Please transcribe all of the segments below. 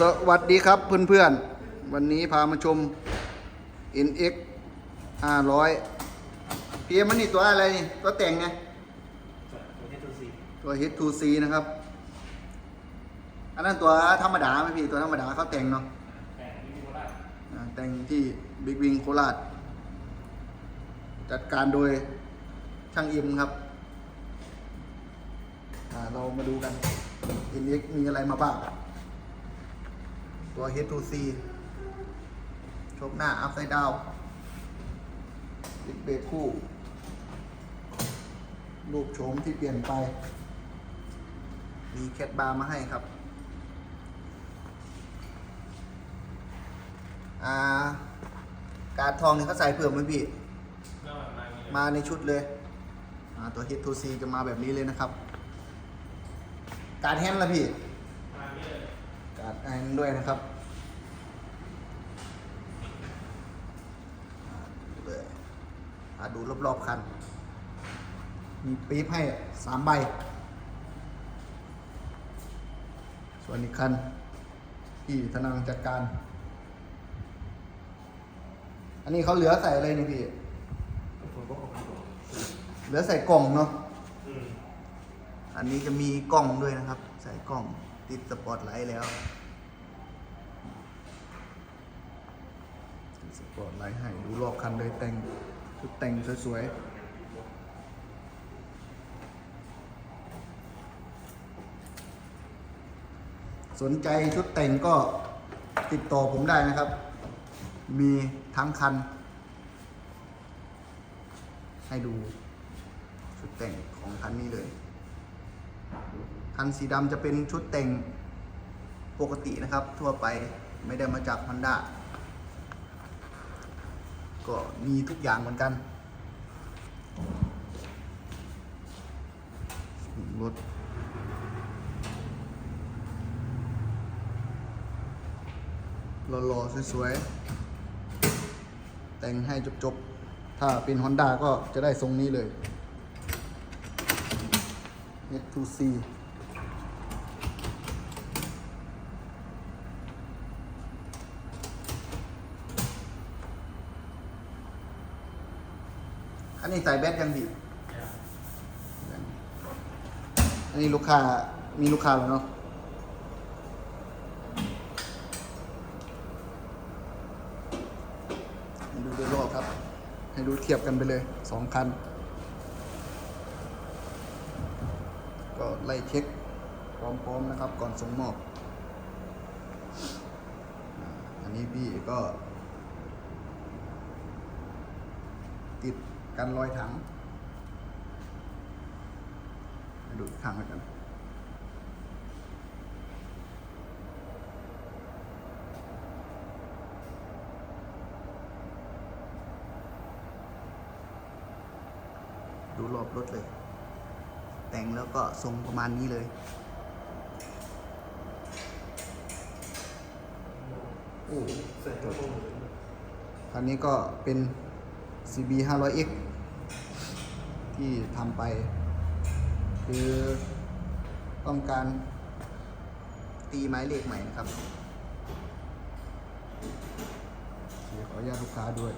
สวัสดีครับเพื่อนๆ วันนี้พามาชม NX 500 PM มันนี่ตัวอะไรนี่ ตัวแต่งไง ตัว H2C นะครับ อันนั้นตัวธรรมดาไหมพี่ ตัวธรรมดาเขาแต่งเนาะอ่าแต่งที่บิ๊กวิงโคราช จัดการโดยช่างอิมครับอ่าเรามาดูกัน NX มีอะไรมาบ้าง ตัว H2C โชคหน้า upside down ติดเบรกคู่ รูปโฉมที่เปลี่ยนไป มีแคทบาร์มาให้ครับาการทองเนี่ยเขาใส่เพิ่มไหมพี่ มาในชุดเลย ตัว H2C จะมาแบบนี้เลยนะครับ การแฮนด์ละพี่ การแฮนด์ด้วยนะครับอ่าดูเลยอ่า ดูรอบๆคัน มีปี๊บให้สามใบ ส่วนอีกคัน ที่ธนังจัดการ อันนี้เขาเหลือใส่อะไรนี่พี่ เหลือใส่กล่องเนาะอันนี้จะมีกล้องด้วยนะครับ ใส่กล้องติดสปอตไลท์แล้วติดสปอตไลท์ให้ดูรอบคันเลยแต่ง ชุดแต่งสวยๆ สนใจชุดแต่งก็ติดต่อผมได้นะครับ มีทั้งคัน ให้ดูชุดแต่งของคันนี้เลย คันสีดำจะเป็นชุดแต่งปกตินะครับ ทั่วไปไม่ได้มาจาก Honda ก็มีทุกอย่างเหมือนกันรถหล่อๆสวยๆ แต่งให้จบๆ ถ้าเป็น Honda ก็จะได้ทรงนี้เลย H2C อันนี้ใส่แบตยังดีอันนี้ลูกค้ามีลูกค้าแล้วเนาะให้ดูโดยรอบครับ ให้ดูเทียบกันไปเลยสองคัน ก็ไล่เช็คพร้อมๆนะครับ ก่อนส่งมอบอ่าอันนี้พี่ก็ติด กันรอยถังมาดูอีกครั้งแล้วกันดูรอบรถเลย แต่งแล้วก็ทรงประมาณนี้เลย โอ้จดคันนี้ก็เป็น CB 500X ที่ทำไป คือต้องการตีไม้เลขใหม่นะครับขออนุญาตลูกค้าด้วย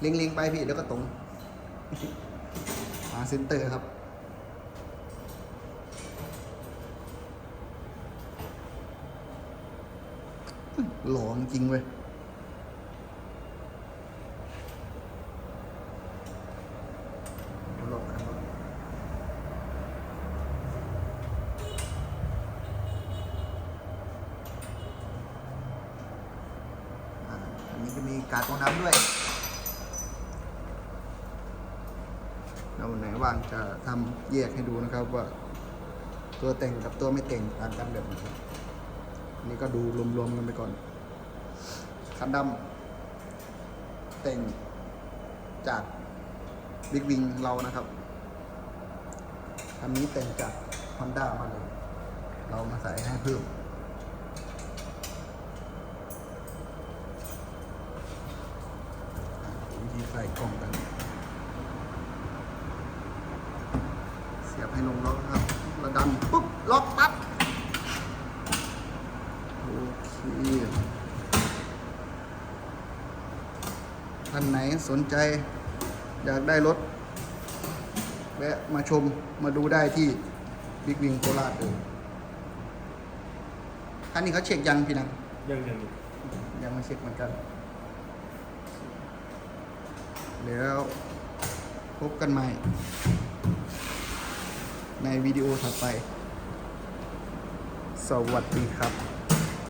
เล็งๆไปพี่แล้วก็ตรงหาเซนเตอร์ครับหลอจริงเว้ย หลอกกันวะอ่าีการดรองน้ำด้วยเราไหนว่างจะทำแยกให้ดูนะครับว่า ตัวแต่งกับตัวไม่แต่งต่างกันแบบไหนอันนี้ก็ดูรวมๆกันไปก่อนคันดำแต่งจากบิ๊กวิงเรานะครับคันนี้แต่งจาก Honda มาเลย เรามาใส่ให้เพิ่ม ใส่กล่องกัน เสียบให้ลงล็อกนะครับ ระดันปุ๊บ ล็อกปั๊บนี่ท่านไหนสนใจ อยากได้รถแวะมาชมมาดูได้ที่บิ๊กวิงโคราชเลยท่านนี้เขาเช็คยังพี่นังยังยังยังไม่เช็คเหมือนกัน แล้วพบกันใหม่ ในวิดีโอถัดไป สวัสดีครับ